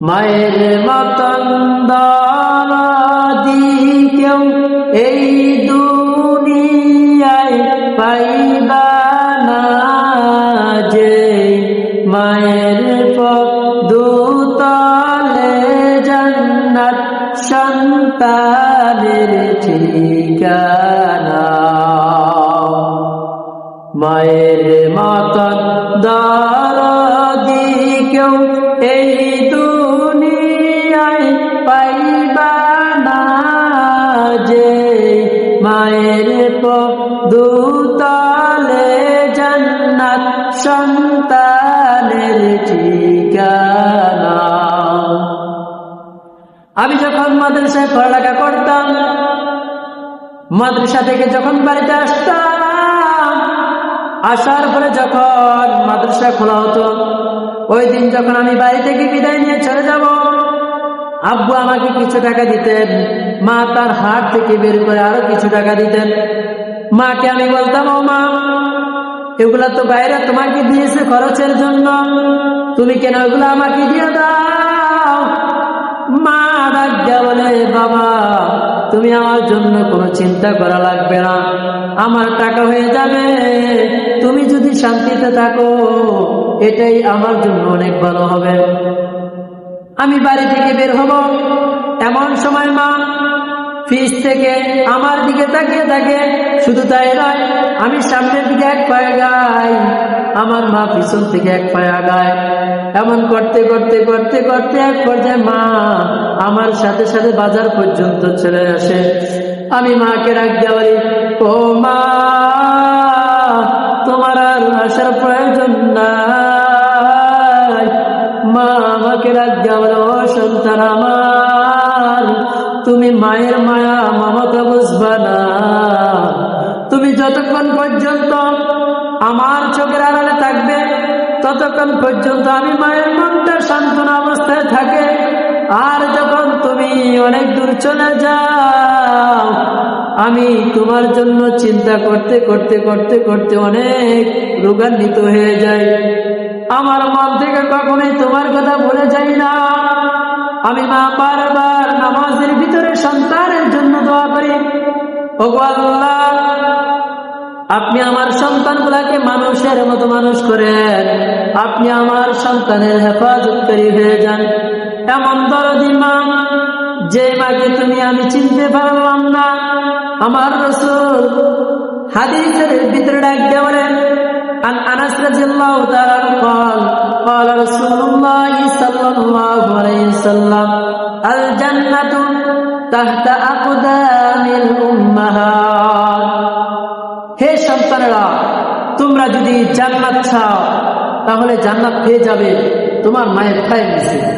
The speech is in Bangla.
মায়ের মতন কেউ এই দুনিয়ায় পাইবা না যে মায়ের দুতলে জান্নাত সন্তানের ঠিকানা। মায়ের মতন দারদি কেউ এই দুনিয়ায় দুতলে জান্নাত সন্তানের ঠিকানা। আমি যখন মাদ্রাসায় পড়ালেখা করতাম, মাদ্রাসা থেকে যখন বাড়িতে আসতাম, আসার পরে যখন মাদ্রাসা খোলা হতো, ওই দিন যখন আমি বাড়ি থেকে বিদায় নিয়ে চলে যাব, আব্বু আমাকে কিছু টাকা দিতেন, মা তার হাট থেকে বের করে আরও কিছু টাকা দিতেন। মাকে আমি বলতাম, ও মা, এগুলা তো বাইরে তোমাকে দিয়েছে খরচের জন্য। তুমি কেন এগুলো আমাকে দিয়ে দাও? মা ডাক বলে, বাবা, তুমি আমার জন্য কোনো চিন্তা করা লাগবে না। আমার টাকা হয়ে যাবে। তুমি যদি শান্তিতে থাকো, এটাই আমার জন্য অনেক ভালো হবে। আমি বাড়ি থেকে বের হব। এমন সময় মা ফ্রিজ থেকে আমার দিকে তাকিয়ে থাকে। শুধু তাই নয়, আমি সামনের দিকে এক পায়ে গাই আমার মা পিছন থেকে এক পায়ে আগায়। এমন করতে করতে করতে করতে এক পর্যায়ে মা আমার সাথে সাথে বাজার পর্যন্ত চলে আসে। আমি মাকে রাখ দেওয়ারি ও মা, তোমার আর আসার প্রয়োজন নাই। মা আমাকে রাখ দেওয়ার ও সন্তান আমার মায়ের মায়া মমতা বুঝবা না। তুমি যতক্ষণ পর্যন্ত আমার চোখের আড়ালে থাকবে, ততক্ষণ পর্যন্ত আমি মায়ের মনটা সান্ত্বনা অবস্থায় থাকে। আর যখন তুমি অনেক দূর চলে যাও, আমি তোমার জন্য চিন্তা করতে করতে করতে করতে অনেক রোগান্বিত হয়ে যাই। আমার মন থেকে কখনোই তোমার কথা ভুলে যাই না। আমি মা বারবার নামাজের ওগো আল্লাহ আপনি আমার সন্তানগুলাকে মানুষের মতো মানুষ করেন আপনি আমার সন্তানের হেফাজতকারী হয়ে যান এমন দরদি মা যে মাকে তুমি আমি চিনতে পারলাম না আমার রসুল হাদিসের ভিতরে ডাক দেওয়ালেন عن أنس رضي الله تعالى عنه قال قال رسول الله صلى الله عليه وسلم الجنة হে সন্তানেরা তোমরা যদি জান্নাত চাও তাহলে জান্নাত পেয়ে যাবে তোমার মায়ের পায়ের নিচে।